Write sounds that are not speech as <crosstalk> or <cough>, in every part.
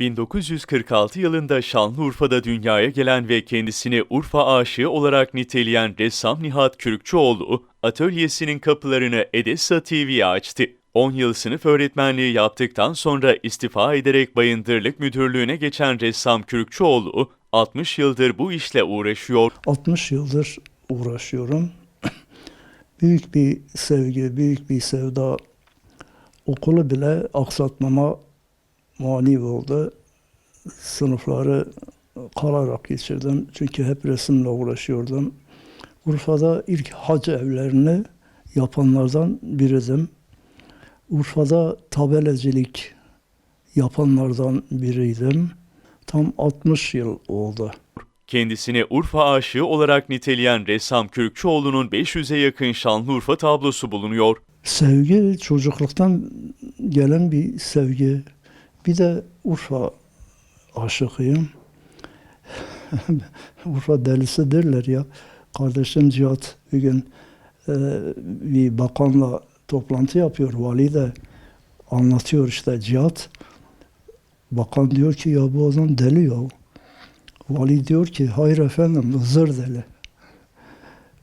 1946 yılında Şanlıurfa'da dünyaya gelen ve kendisini Urfa aşığı olarak niteleyen ressam Nihat Kürkçüoğlu, atölyesinin kapılarını Edessa TV'ye açtı. 10 yıl sınıf öğretmenliği yaptıktan sonra istifa ederek Bayındırlık Müdürlüğü'ne geçen ressam Kürkçüoğlu, 60 yıldır bu işle uğraşıyor. 60 yıldır uğraşıyorum. <clears throat> büyük bir sevgi, büyük bir sevda. Okulu bile aksatmama mani oldu. Sınıfları kalarak geçirdim. Çünkü hep resimle uğraşıyordum. Urfa'da ilk hac evlerini yapanlardan biriydim. Urfa'da tabelecilik yapanlardan biriydim. Tam 60 yıl oldu. Kendisini Urfa aşığı olarak niteleyen ressam Kürkçüoğlu'nun 500'e yakın Şanlıurfa tablosu bulunuyor. Sevgi çocukluktan gelen bir sevgi. Bir de Urfa aşıkıyım. <laughs> Urfa delisi derler ya. Kardeşim Cihat bir gün e, bir bakanla toplantı yapıyor. Vali de anlatıyor işte Cihat. Bakan diyor ki ya bu adam deli ya. Vali diyor ki hayır efendim zır deli.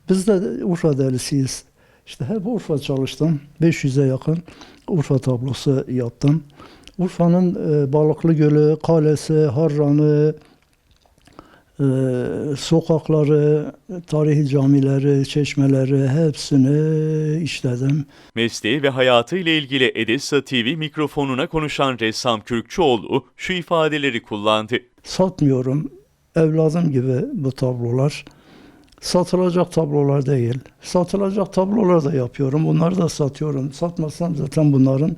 Biz de Urfa delisiyiz. İşte hep Urfa çalıştım. 500'e yakın Urfa tablosu yaptım. Urfa'nın e, Balıklı Gölü, kalesi, harranı, e, sokakları, tarihi camileri, çeşmeleri hepsini işledim. Mesleği ve hayatı ile ilgili Edessa TV mikrofonuna konuşan ressam Kürkçüoğlu şu ifadeleri kullandı. Satmıyorum. Evladım gibi bu tablolar. Satılacak tablolar değil. Satılacak tablolar da yapıyorum. Bunları da satıyorum. Satmasam zaten bunların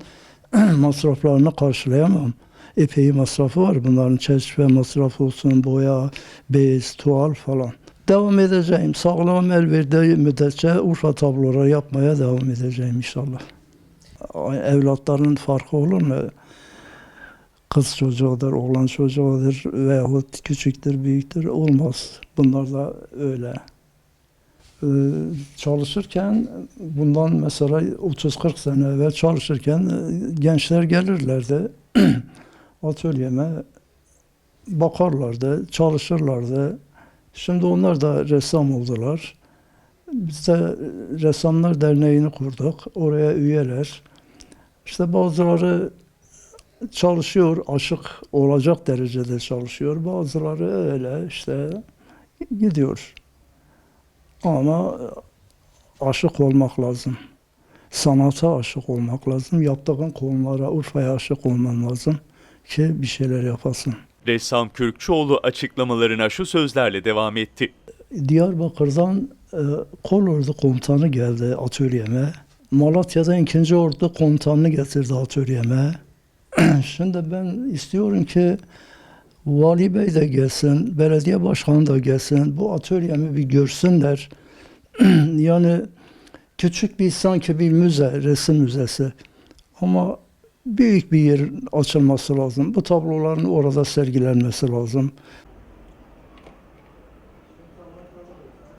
<clears throat> masraflarını karşılayamam. Epey masrafı var bunların. Çerçeve masrafı olsun, boya, bez, tuval falan. Devam edeceğim. Sağlığım el verdiği müddetçe Urfa tabloları yapmaya devam edeceğim inşallah. Evlatların farkı olur mu? Kız çocuğudur, oğlan çocuğudur veyahut küçüktür, büyüktür olmaz. Bunlar da öyle. Ee, çalışırken bundan mesela 30-40 sene evvel çalışırken e, gençler gelirlerdi <clears throat> atölyeme bakarlardı, çalışırlardı. Şimdi onlar da ressam oldular. Biz de Ressamlar Derneği'ni kurduk. Oraya üyeler. İşte bazıları çalışıyor, aşık olacak derecede çalışıyor. Bazıları öyle işte gidiyor. Ama aşık olmak lazım. Sanata aşık olmak lazım. Yaptığın konulara, Urfa'ya aşık olman lazım ki bir şeyler yapasın. Ressam Kürkçüoğlu açıklamalarına şu sözlerle devam etti. Diyarbakır'dan e, Kol Ordu komutanı geldi atölyeme. Malatya'dan 2. Ordu komutanını getirdi atölyeme. <clears throat> Şimdi ben istiyorum ki Vali Bey de gelsin, belediye başkanı da gelsin. Bu atölyemi bir görsünler. <clears throat> yani küçük bir sanki bir müze, resim müzesi. Ama büyük bir yer açılması lazım. Bu tabloların orada sergilenmesi lazım.